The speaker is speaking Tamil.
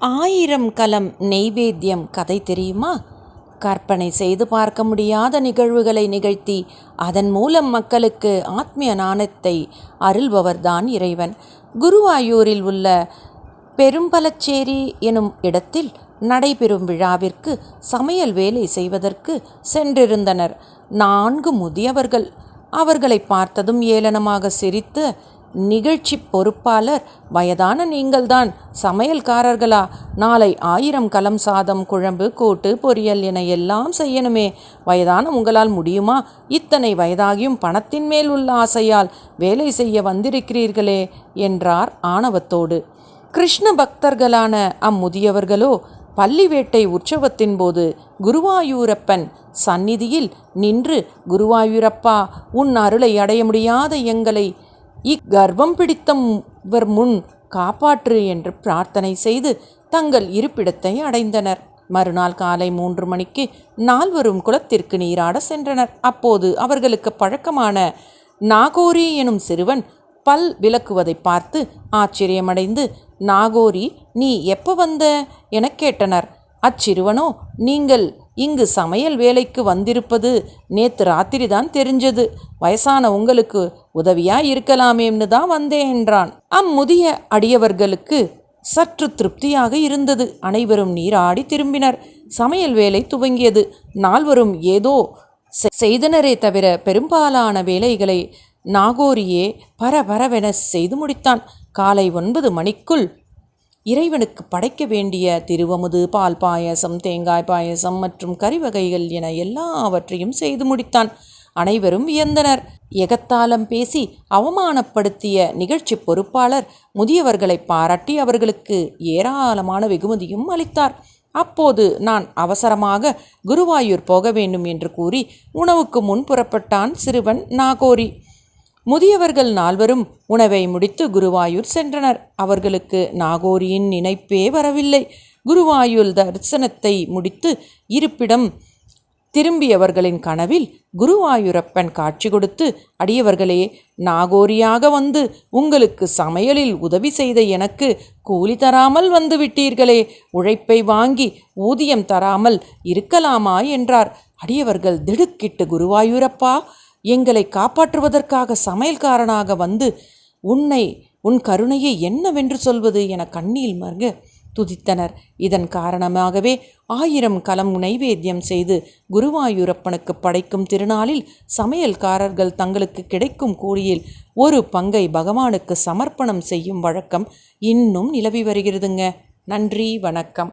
ஆயிரம் கலம் நெய்வேத்தியம் கதை தெரியுமா? கற்பனை செய்து பார்க்க முடியாத நிகழ்வுகளை நிகழ்த்தி அதன் மூலம் மக்களுக்கு ஆத்மிய நாணத்தை அருள்பவர்தான் இறைவன். குருவாயூரில் உள்ள பெரும்பலச்சேரி எனும் இடத்தில் நடைபெறும் விழாவிற்கு சமையல் வேலை செய்வதற்கு சென்றிருந்தனர். நான்கு முதியவர்கள். அவர்களை பார்த்ததும் ஏளனமாக சிரித்து நிகழ்ச்சி பொறுப்பாளர். வயதான நீங்கள்தான். சமையல்காரர்களா? நாளை ஆயிரம் கலம் சாதம் குழம்பு கூட்டு பொரியல் என எல்லாம் செய்யணுமே. வயதான உங்களால் முடியுமா? இத்தனை வயதாகியும் பணத்தின் மேல் உள்ள ஆசையால் வேலை செய்ய வந்திருக்கிறீர்களே என்றார் ஆணவத்தோடு. கிருஷ்ண பக்தர்களான அம்முதியவர்களோ பள்ளிவேட்டை உற்சவத்தின் போது குருவாயூரப்பன் சந்நிதியில் நின்று குருவாயூரப்பா உன் அருளை அடைய முடியாத எங்களை இக்கர்வம் பிடித்தவர் முன் காப்பாற்று என்று பிரார்த்தனை செய்து தங்கள் இருப்பிடத்தை அடைந்தனர். மறுநாள் காலை மூன்று மணிக்கு நால்வரும் குளத்திற்கு நீராட சென்றனர். அப்போது அவர்களுக்கு பழக்கமான நாகோரி எனும் சிறுவன் பல் விளக்குவதை பார்த்து ஆச்சரியமடைந்து நாகோரி நீ எப்போ வந்த? எனக் கேட்டனர். அச்சிறுவனோ நீங்கள் இங்கு சமையல் வேலைக்கு வந்திருப்பது நேற்று ராத்திரி தான் தெரிஞ்சது. வயசான உங்களுக்கு உதவியா இருக்கலாமேன்னு தான் வந்தேன் என்றான். அம்முதிய அடியவர்களுக்கு சற்று திருப்தியாக இருந்தது. அனைவரும் நீராடி திரும்பினர். சமையல் வேலை துவங்கியது. நால்வரும் ஏதோ செய்தனரே தவிர பெரும்பாலான வேலைகளை நாகோரியே பரபரவென செய்து முடித்தான். காலை ஒன்பது மணிக்குள் இறைவனுக்கு படைக்க வேண்டிய திருவமுது பால் பாயசம் தேங்காய் பாயசம் மற்றும் கறி வகைகள் என எல்லாவற்றையும் செய்து முடித்தான். அனைவரும் வியந்தனர். எகத்தாலம் பேசி அவமானப்படுத்திய நிகழ்ச்சி பொறுப்பாளர் முதியவர்களை பாராட்டி அவர்களுக்கு ஏராளமான வெகுமதியும் அளித்தார். அப்போது நான் அவசரமாக குருவாயூர் போக வேண்டும் என்று கூறி உணவுக்கு முன் புறப்பட்டான் சிறுவன் நாகோரி. முதியவர்கள் நால்வரும் உணவை முடித்து குருவாயூர் சென்றனர். அவர்களுக்கு நாகோரியின் நினைப்பே வரவில்லை. குருவாயூர் தரிசனத்தை முடித்து இருப்பிடம் திரும்பியவர்களின் கனவில் குருவாயூரப்பன் காட்சி கொடுத்து அடியவர்களே நாகோரியாக வந்து உங்களுக்கு சமையலில் உதவி செய்த எனக்கு கூலி தராமல் வந்து விட்டீர்களே. உழைப்பை வாங்கி ஊதியம் தராமல் இருக்கலாமா? என்றார். அடியவர்கள் திடுக்கிட்டு குருவாயூரப்பா எங்களை காப்பாற்றுவதற்காக சமையல்காரனாக வந்து உன்னை உன் கருணையை என்னவென்று சொல்வது என கண்ணீர் மருக துதித்தனர். இதன் காரணமாகவே ஆயிரம் கலம் நைவேத்தியம் செய்து குருவாயூரப்பனுக்கு படைக்கும் திருநாளில் சமையல்காரர்கள் தங்களுக்கு கிடைக்கும் கூலியில் ஒரு பங்கை பகவானுக்கு சமர்ப்பணம் செய்யும் வழக்கம் இன்னும் நிலவி வருகிறதுங்க. நன்றி வணக்கம்.